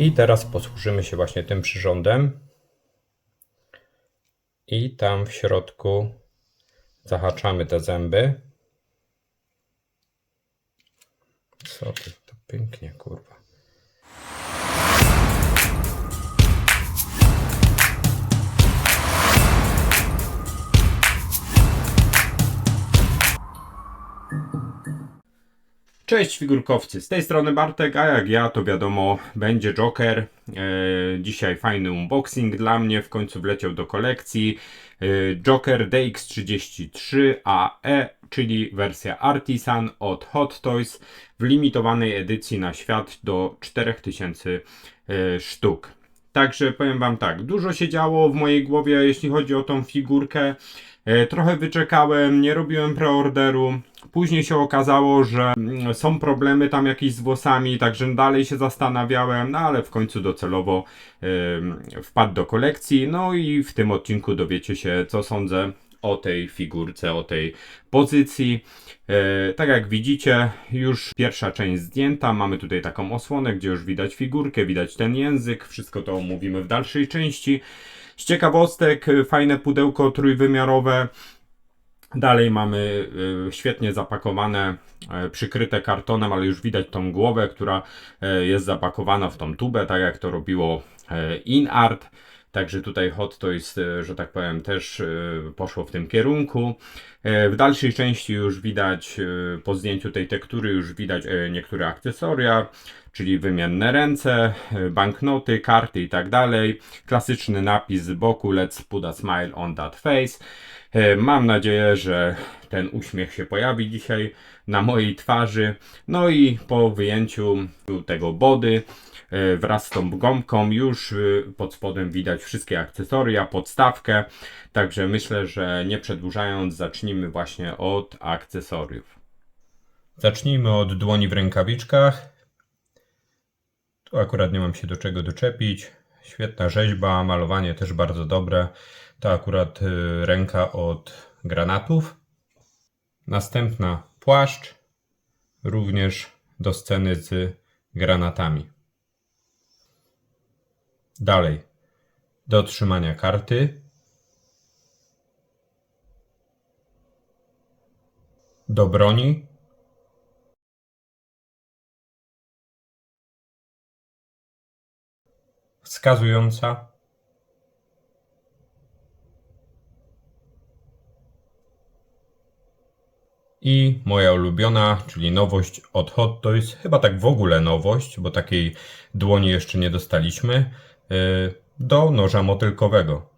I teraz posłużymy się właśnie tym przyrządem. I tam w środku zahaczamy te zęby. Co ty, to pięknie, kurwa. Cześć figurkowcy, z tej strony Bartek, a jak ja to wiadomo będzie Joker. E, dzisiaj fajny unboxing dla mnie, w końcu wleciał do kolekcji. E, Joker DX33 AE, czyli wersja Artisan od Hot Toys w limitowanej edycji na świat do 4000 e, sztuk. Także powiem Wam tak, dużo się działo w mojej głowie, jeśli chodzi o tą figurkę. E, Trochę wyczekałem, nie robiłem preorderu. Później się okazało, że mm, są problemy tam jakieś z włosami, także dalej się zastanawiałem, no ale w końcu docelowo em, wpadł do kolekcji. No i w tym odcinku dowiecie się, co sądzę o tej figurce, o tej pozycji. E, tak jak widzicie, już pierwsza część zdjęta. Mamy tutaj taką osłonę, gdzie już widać figurkę, widać ten język. Wszystko to omówimy w dalszej części. Z ciekawostek, y, fajne pudełko trójwymiarowe. Dalej mamy y, świetnie zapakowane, y, przykryte kartonem, ale już widać tą głowę, która y, jest zapakowana w tą tubę, tak jak to robiło y, InArt. Także tutaj Hot Toys, że tak powiem, też poszło w tym kierunku. W dalszej części już widać, po zdjęciu tej tektury, już widać niektóre akcesoria, czyli wymienne ręce, y, banknoty, karty i tak dalej. Klasyczny napis z boku Let's put a smile on that face. E, Mam nadzieję, że ten uśmiech się pojawi dzisiaj na mojej twarzy. No i po wyjęciu tego body e, wraz z tą gąbką już pod spodem widać wszystkie akcesoria, podstawkę. Także myślę, że nie przedłużając zacznijmy właśnie od akcesoriów. Zacznijmy od dłoni w rękawiczkach. Tu akurat nie mam się do czego doczepić. Świetna rzeźba, malowanie też bardzo dobre. To akurat y, ręka od granatów. Następna płaszcz, również do sceny z granatami. Dalej, do trzymania karty. Do broni. Wskazująca. I moja ulubiona, czyli nowość od Hot Toys, chyba tak w ogóle nowość, bo takiej dłoni jeszcze nie dostaliśmy, yy, do noża motylkowego.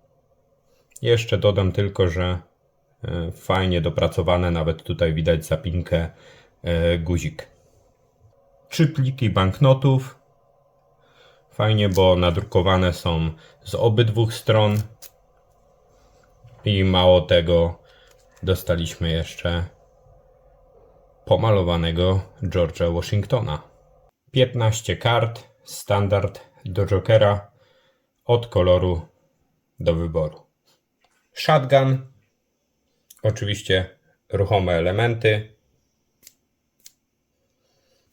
Jeszcze dodam tylko, że yy, fajnie dopracowane, nawet tutaj widać zapinkę yy, guzik. Trzy pliki banknotów. Fajnie, bo nadrukowane są z obydwu stron. I mało tego, dostaliśmy jeszcze pomalowanego George'a Washingtona. 15 kart, standard do Jokera, od koloru do wyboru. Shotgun, oczywiście ruchome elementy.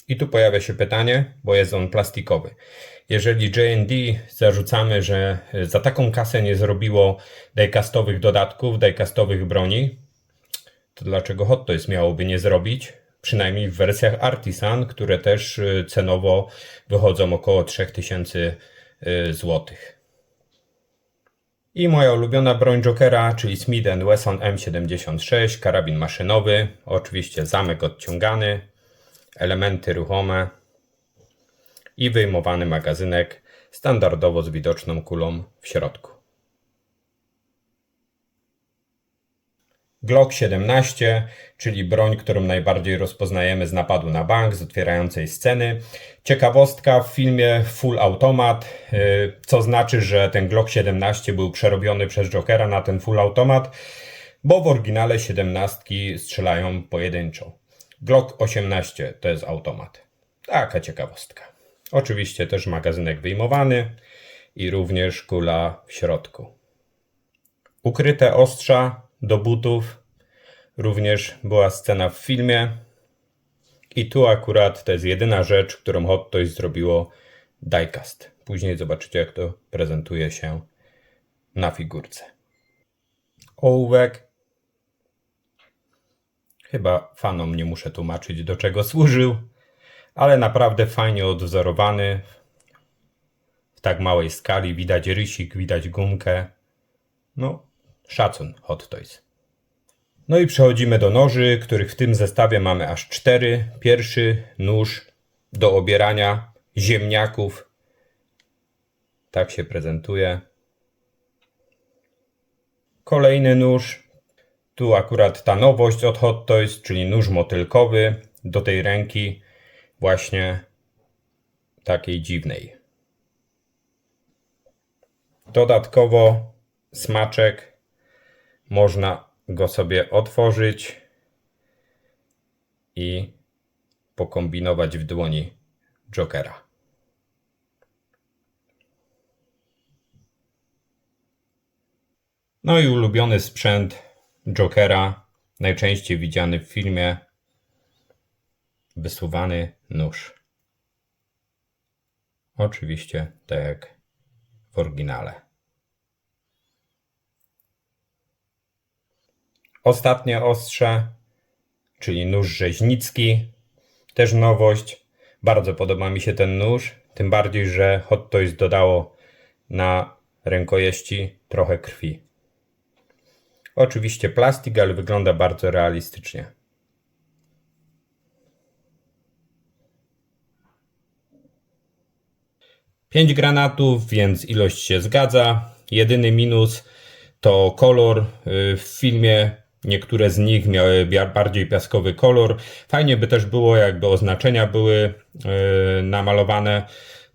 I tu pojawia się pytanie, bo jest on plastikowy. Jeżeli JD zarzucamy, że za taką kasę nie zrobiło diecastowych dodatków, diecastowych broni, to dlaczego Hot Toys miałoby nie zrobić? Przynajmniej w wersjach Artisan, które też y, cenowo wychodzą około 3000 zł. I moja ulubiona broń Jokera, czyli Smith Wesson M76, karabin maszynowy, oczywiście zamek odciągany, elementy ruchome i wyjmowany magazynek standardowo z widoczną kulą w środku. Glock 17, czyli broń, którą najbardziej rozpoznajemy z napadu na bank, z otwierającej sceny. Ciekawostka w filmie Full Automat, yy, co znaczy, że ten Glock 17 był przerobiony przez Jokera na ten Full Automat, bo w oryginale 17 strzelają pojedynczo. Glock 18 to jest automat. Taka ciekawostka. Oczywiście też magazynek wyjmowany i również kula w środku. Ukryte ostrza do butów. Również była scena w filmie. I tu akurat to jest jedyna rzecz, którą Hot Toys zrobiło diecast. Później zobaczycie, jak to prezentuje się na figurce. Ołówek. Chyba fanom nie muszę tłumaczyć, do czego służył, ale naprawdę fajnie odwzorowany. W tak małej skali widać rysik, widać gumkę. No, szacun Hot Toys. No i przechodzimy do noży, których w tym zestawie mamy aż cztery. Pierwszy nóż do obierania ziemniaków. Tak się prezentuje. Kolejny nóż. Tu akurat ta nowość od Hot Toys, czyli nóż motylkowy do tej ręki właśnie takiej dziwnej. Dodatkowo smaczek można go sobie otworzyć i pokombinować w dłoni Jokera. No i ulubiony sprzęt Jokera, najczęściej widziany w filmie, wysuwany nóż. Oczywiście tak jak w oryginale. Ostatnie ostrze, czyli nóż rzeźnicki, też nowość. Bardzo podoba mi się ten nóż, tym bardziej, że Hot Toys dodało na rękojeści trochę krwi. Oczywiście plastik, ale wygląda bardzo realistycznie. Pięć granatów, więc ilość się zgadza. Jedyny minus to kolor. Y, W filmie niektóre z nich miały bardziej piaskowy kolor. Fajnie by też było, jakby oznaczenia były y, namalowane,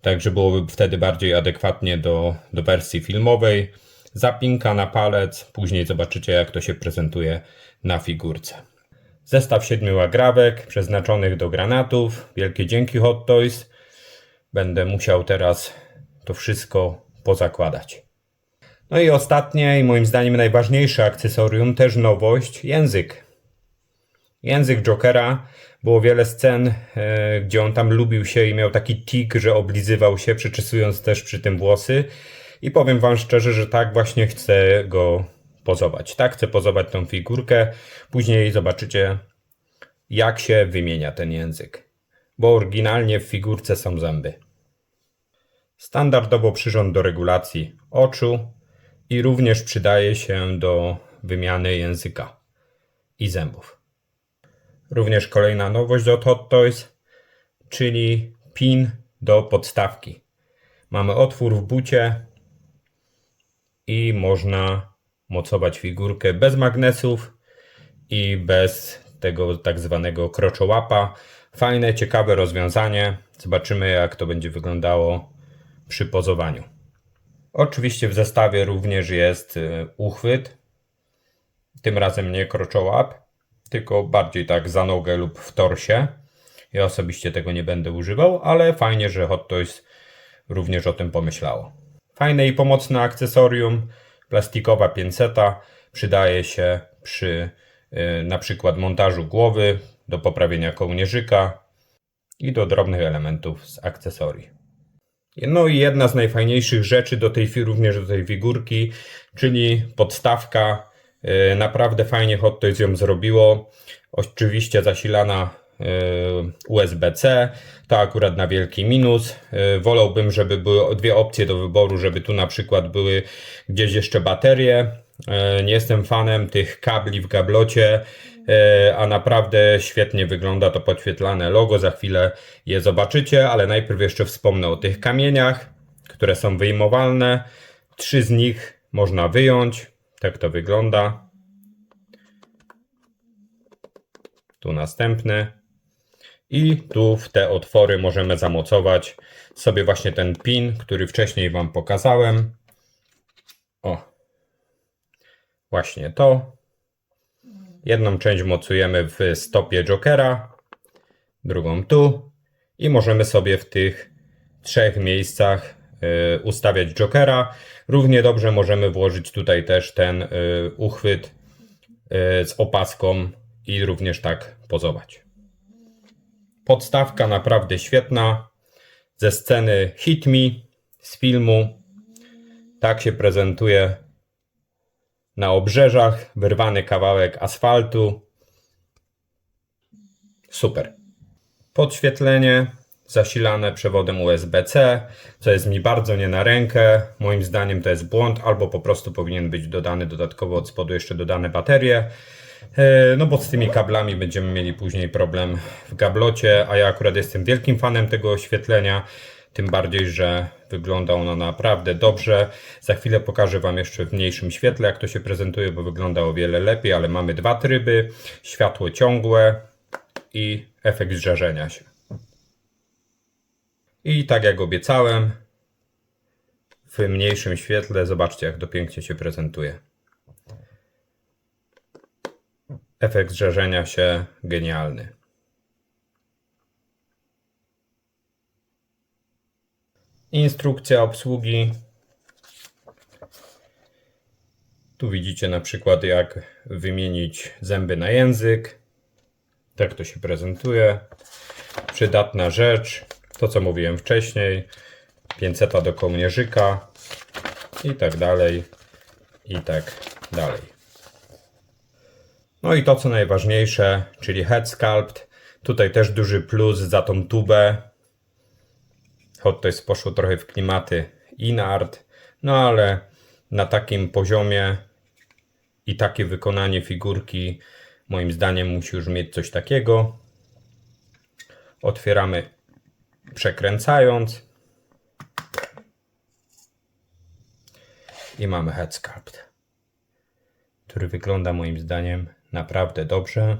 tak że byłoby wtedy bardziej adekwatnie do, do wersji filmowej. Zapinka na palec, później zobaczycie jak to się prezentuje na figurce. Zestaw siedmiu agrawek przeznaczonych do granatów. Wielkie dzięki Hot Toys. Będę musiał teraz to wszystko pozakładać. No i ostatnie i moim zdaniem najważniejsze akcesorium, też nowość, język. Język Jokera. Było wiele scen, e, gdzie on tam lubił się i miał taki tik, że oblizywał się, przyczesując też przy tym włosy. I powiem wam szczerze, że tak właśnie chcę go pozować. Tak chcę pozować tą figurkę. Później zobaczycie, jak się wymienia ten język. Bo oryginalnie w figurce są zęby. Standardowo przyrząd do regulacji oczu i również przydaje się do wymiany języka i zębów. Również kolejna nowość od Hot Toys, czyli pin do podstawki. Mamy otwór w bucie i można mocować figurkę bez magnesów i bez tego tak zwanego kroczołapa. Fajne, ciekawe rozwiązanie. Zobaczymy jak to będzie wyglądało przy pozowaniu. Oczywiście w zestawie również jest y, uchwyt. Tym razem nie kroczołap, tylko bardziej tak za nogę lub w torsie. Ja osobiście tego nie będę używał, ale fajnie, że Hot Toys również o tym pomyślało. Fajne i pomocne akcesorium, plastikowa pinceta przydaje się przy y, na przykład montażu głowy, do poprawienia kołnierzyka i do drobnych elementów z akcesorii. No i jedna z najfajniejszych rzeczy do tej również do tej figurki, czyli podstawka. Yy, Naprawdę fajnie Hot Toys ją zrobiło. Oczywiście zasilana USB-C, to akurat na wielki minus. Yy, Wolałbym, żeby były dwie opcje do wyboru, żeby tu na przykład były gdzieś jeszcze baterie. Yy, Nie jestem fanem tych kabli w gablocie, a naprawdę świetnie wygląda to podświetlane logo. Za chwilę je zobaczycie, ale najpierw jeszcze wspomnę o tych kamieniach, które są wyjmowalne. Trzy z nich można wyjąć. Tak to wygląda. Tu następny. I tu w te otwory możemy zamocować sobie właśnie ten pin, który wcześniej Wam pokazałem. O, właśnie to. Jedną część mocujemy w stopie Jokera, drugą tu i możemy sobie w tych trzech miejscach y, ustawiać Jokera. Równie dobrze możemy włożyć tutaj też ten y, uchwyt y, z opaską i również tak pozować. Podstawka naprawdę świetna. ze sceny Hit Me z filmu. Tak się prezentuje na obrzeżach, wyrwany kawałek asfaltu. Super. Podświetlenie zasilane przewodem USB-C, co jest mi bardzo nie na rękę. Moim zdaniem to jest błąd, albo po prostu powinien być dodany dodatkowo od spodu jeszcze dodane baterie. E, No bo z tymi kablami będziemy mieli później problem w gablocie, a ja akurat jestem wielkim fanem tego oświetlenia, tym bardziej, że wygląda ono naprawdę dobrze. Za chwilę pokażę Wam jeszcze w mniejszym świetle, jak to się prezentuje, bo wygląda o wiele lepiej, ale mamy dwa tryby, światło ciągłe i efekt zżarzenia się. I tak jak obiecałem, w mniejszym świetle zobaczcie jak to pięknie się prezentuje. Efekt zżarzenia się genialny. Instrukcja obsługi. Tu widzicie na przykład jak wymienić zęby na język. Tak to się prezentuje. Przydatna rzecz. To co mówiłem wcześniej. Pięceta do kołnierzyka i tak dalej. I tak dalej. No i to co najważniejsze, czyli head sculpt. Tutaj też duży plus za tą tubę. Choć to jest poszło trochę w klimaty inart. No ale na takim poziomie i takie wykonanie figurki moim zdaniem musi już mieć coś takiego. Otwieramy przekręcając. I mamy head sculpt, który wygląda moim zdaniem naprawdę dobrze.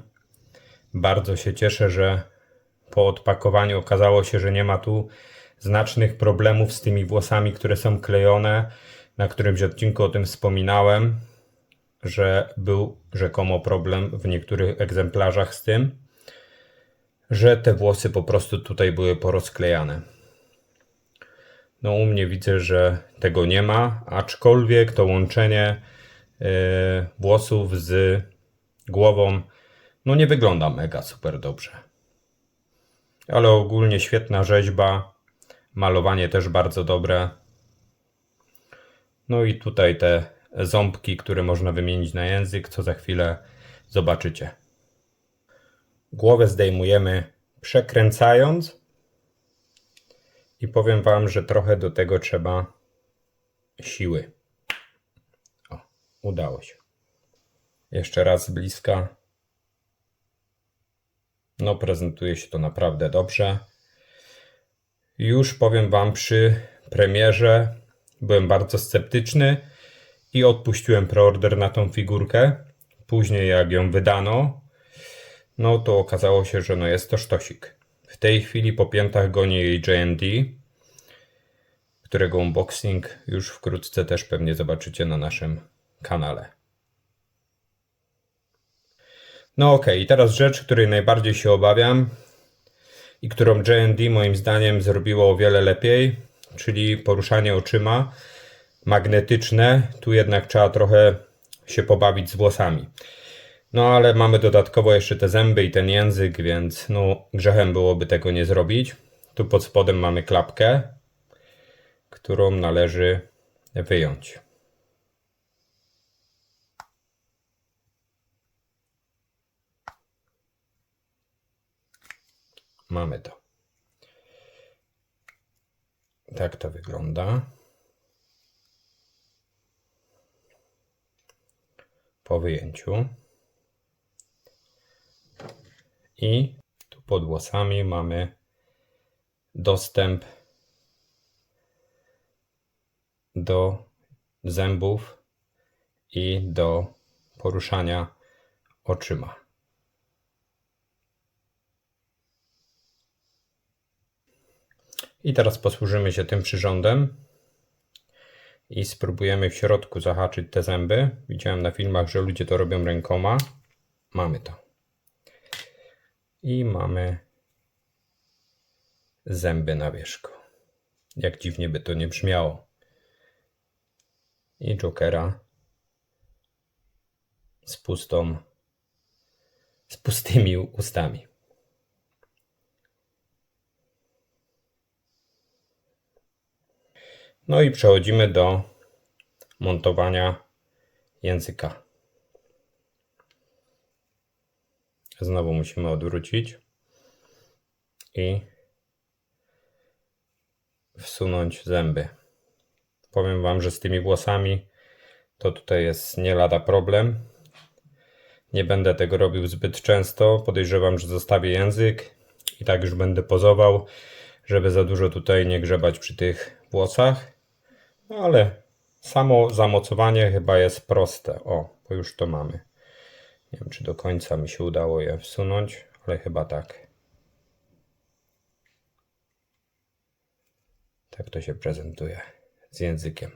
Bardzo się cieszę, że po odpakowaniu okazało się, że nie ma tu znacznych problemów z tymi włosami, które są klejone. Na którymś odcinku o tym wspominałem, że był rzekomo problem w niektórych egzemplarzach z tym, że te włosy po prostu tutaj były porozklejane. No u mnie widzę, że tego nie ma, aczkolwiek to łączenie yy, włosów z głową no nie wygląda mega super dobrze. Ale ogólnie świetna rzeźba, malowanie też bardzo dobre. No i tutaj te ząbki, które można wymienić na język, co za chwilę zobaczycie. Głowę zdejmujemy przekręcając i powiem Wam, że trochę do tego trzeba siły. O, udało się. Jeszcze raz z bliska. No, prezentuje się to naprawdę dobrze. Już powiem Wam, przy premierze byłem bardzo sceptyczny i odpuściłem preorder na tą figurkę. Później, jak ją wydano, no to okazało się, że no jest to sztosik. W tej chwili po piętach goni jej JD, którego unboxing już wkrótce też pewnie zobaczycie na naszym kanale. No okej, okay, teraz rzecz, której najbardziej się obawiam i którą JD moim zdaniem zrobiło o wiele lepiej, czyli poruszanie oczyma magnetyczne. Tu jednak trzeba trochę się pobawić z włosami. No ale mamy dodatkowo jeszcze te zęby i ten język, więc no grzechem byłoby tego nie zrobić. Tu pod spodem mamy klapkę, którą należy wyjąć. Mamy to. Tak to wygląda. Po wyjęciu. I tu pod włosami mamy dostęp do zębów i do poruszania oczyma. I teraz posłużymy się tym przyrządem i spróbujemy w środku zahaczyć te zęby. Widziałem na filmach, że ludzie to robią rękoma. Mamy to. I mamy zęby na wierzchu. Jak dziwnie by to nie brzmiało. I Jokera z pustą, z pustymi ustami. No i przechodzimy do montowania języka. Znowu musimy odwrócić i wsunąć zęby. Powiem Wam, że z tymi włosami to tutaj jest nie lada problem. Nie będę tego robił zbyt często. Podejrzewam, że zostawię język i tak już będę pozował, żeby za dużo tutaj nie grzebać przy tych włosach. No ale samo zamocowanie chyba jest proste. O, bo już to mamy. Nie wiem, czy do końca mi się udało je wsunąć, ale chyba tak. Tak to się prezentuje z językiem.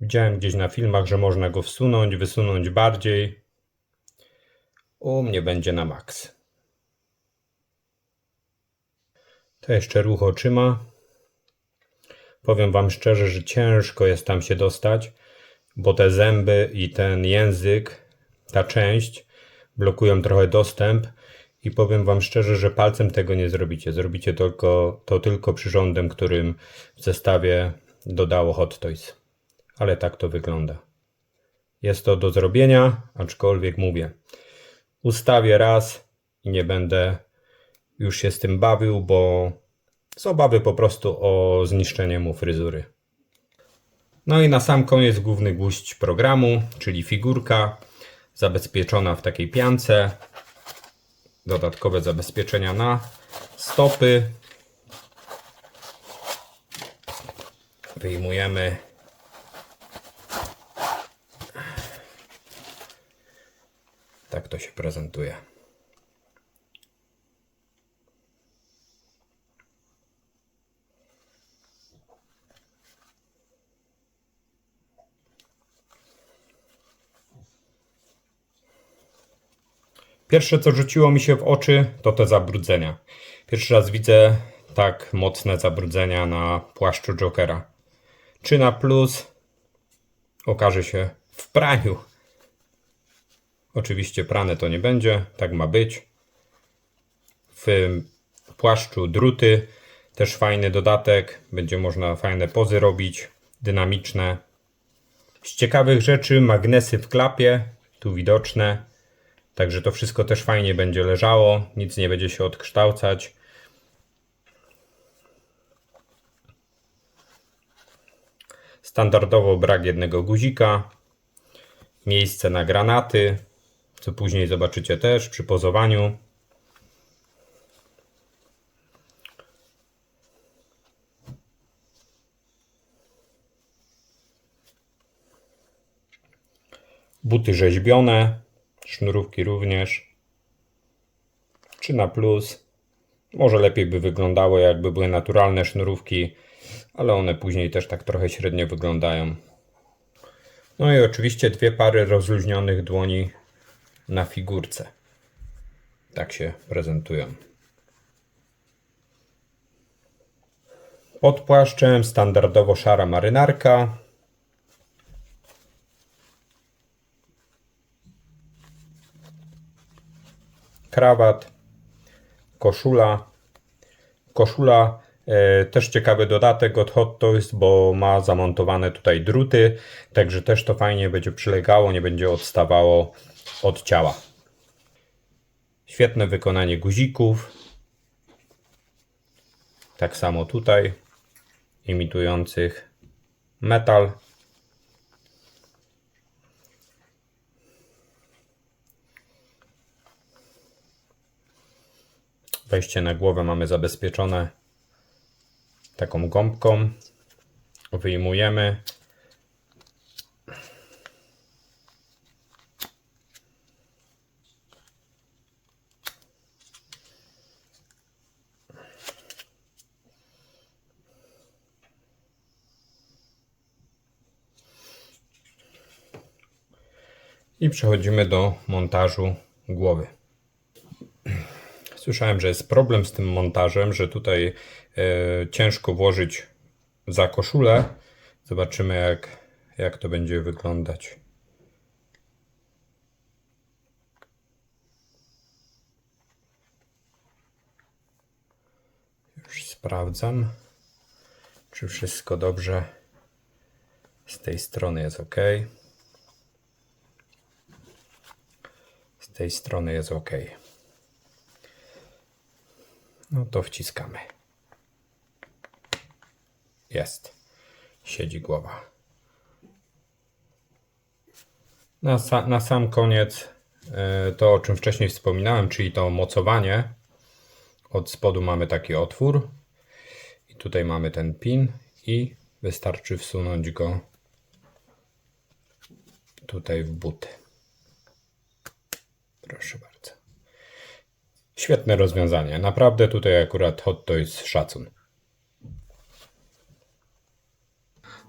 Widziałem gdzieś na filmach, że można go wsunąć, wysunąć bardziej. U mnie będzie na maks. To jeszcze ruch oczyma. Powiem Wam szczerze, że ciężko jest tam się dostać, bo te zęby i ten język, ta część blokują trochę dostęp i powiem Wam szczerze, że palcem tego nie zrobicie. Zrobicie tylko, to tylko przyrządem, którym w zestawie dodało Hot Toys. Ale tak to wygląda. Jest to do zrobienia, aczkolwiek mówię, ustawię raz i nie będę już się z tym bawił, bo z obawy po prostu o zniszczenie mu fryzury. No i na sam koniec główny gwóźdź programu, czyli figurka zabezpieczona w takiej piance. Dodatkowe zabezpieczenia na stopy. Wyjmujemy Tak to się prezentuje. Pierwsze, co rzuciło mi się w oczy, to te zabrudzenia. Pierwszy raz widzę tak mocne zabrudzenia na płaszczu Jokera. Czy na plus okaże się w praniu. Oczywiście prane to nie będzie, tak ma być. W płaszczu druty też fajny dodatek, będzie można fajne pozy robić, dynamiczne. Z ciekawych rzeczy magnesy w klapie, tu widoczne. Także to wszystko też fajnie będzie leżało, nic nie będzie się odkształcać. Standardowo brak jednego guzika, miejsce na granaty, co później zobaczycie też przy pozowaniu. Buty rzeźbione, sznurówki również. Czy na plus. Może lepiej by wyglądało, jakby były naturalne sznurówki, ale one później też tak trochę średnio wyglądają. No i oczywiście dwie pary rozluźnionych dłoni na figurce. Tak się prezentują. Pod płaszczem standardowo szara marynarka. Krawat, koszula. Koszula e, też ciekawy dodatek od Hot Toys, bo ma zamontowane tutaj druty, także też to fajnie będzie przylegało, nie będzie odstawało od ciała. Świetne wykonanie guzików. Tak samo tutaj, imitujących metal. Wejście na głowę mamy zabezpieczone taką gąbką. Wyjmujemy. I przechodzimy do montażu głowy. Słyszałem, że jest problem z tym montażem, że tutaj e, ciężko włożyć za koszulę. Zobaczymy, jak, jak to będzie wyglądać. sprawdzam, czy wszystko dobrze z tej strony jest ok. Z tej strony jest ok. No to wciskamy. Jest. Siedzi głowa. Na, sa, na sam koniec e, to, o czym wcześniej wspominałem, czyli to mocowanie. Od spodu mamy taki otwór. I tutaj mamy ten pin i wystarczy wsunąć go tutaj w buty. Proszę bardzo. Świetne rozwiązanie. Naprawdę tutaj akurat Hot Toys szacun.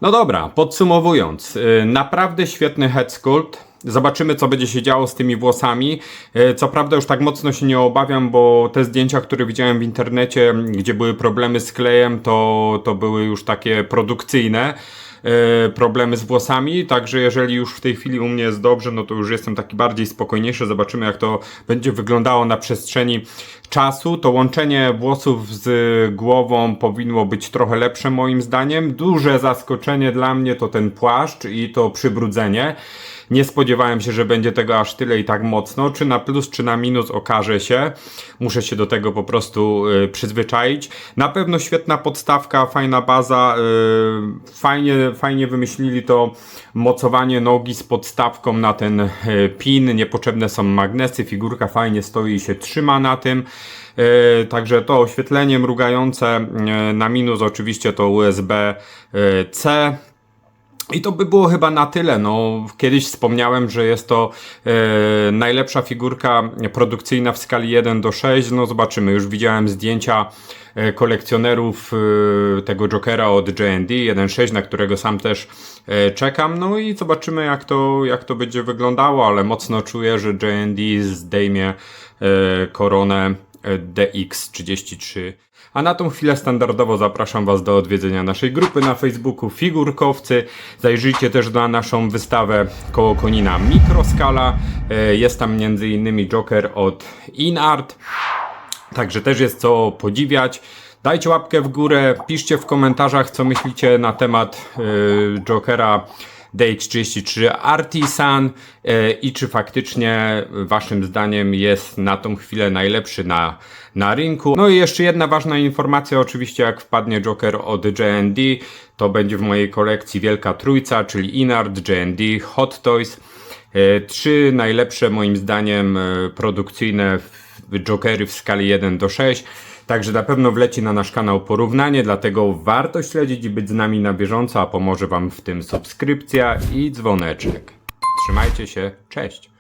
No dobra, podsumowując, y, naprawdę świetny head sculpt. Zobaczymy, co będzie się działo z tymi włosami. Y, Co prawda, już tak mocno się nie obawiam, bo te zdjęcia, które widziałem w internecie, gdzie były problemy z klejem, to, to były już takie produkcyjne problemy z włosami. Także, jeżeli już w tej chwili u mnie jest dobrze, no to już jestem taki bardziej spokojniejszy. Zobaczymy, jak to będzie wyglądało na przestrzeni czasu. To łączenie włosów z głową powinno być trochę lepsze moim zdaniem. Duże zaskoczenie dla mnie to ten płaszcz i to przybrudzenie. Nie spodziewałem się, że będzie tego aż tyle i tak mocno. Czy na plus, czy na minus okaże się. Muszę się do tego po prostu y, przyzwyczaić. Na pewno świetna podstawka, fajna baza. Y, fajnie, fajnie wymyślili to mocowanie nogi z podstawką na ten y, pin. Niepotrzebne są magnesy. Figurka fajnie stoi i się trzyma na tym. E, Także to oświetlenie mrugające e, na minus oczywiście to USB-C. I to by było chyba na tyle. No, kiedyś wspomniałem, że jest to e, najlepsza figurka produkcyjna w skali 1 do 6. No zobaczymy, już widziałem zdjęcia e, kolekcjonerów e, tego Jokera od JD 1.6, na którego sam też e, czekam. No i zobaczymy jak to, jak to będzie wyglądało, ale mocno czuję, że JD zdejmie e, koronę DX33. A na tą chwilę standardowo zapraszam Was do odwiedzenia naszej grupy na Facebooku Figurkowcy. Zajrzyjcie też na naszą wystawę koło Konina Mikroskala. E, Jest tam m.in. Joker od InArt. Także też jest co podziwiać. Dajcie łapkę w górę, piszcie w komentarzach, co myślicie na temat y, Jokera DX33 Artisan y, i czy faktycznie waszym zdaniem jest na tą chwilę najlepszy na, na rynku. No i jeszcze jedna ważna informacja, oczywiście jak wpadnie Joker od JND, to będzie w mojej kolekcji Wielka Trójca, czyli Inard, JND, Hot Toys. E, Trzy najlepsze moim zdaniem e, produkcyjne Jokery w skali 1 do 6. Także na pewno wleci na nasz kanał porównanie, dlatego warto śledzić i być z nami na bieżąco, a pomoże Wam w tym subskrypcja i dzwoneczek. Trzymajcie się, cześć!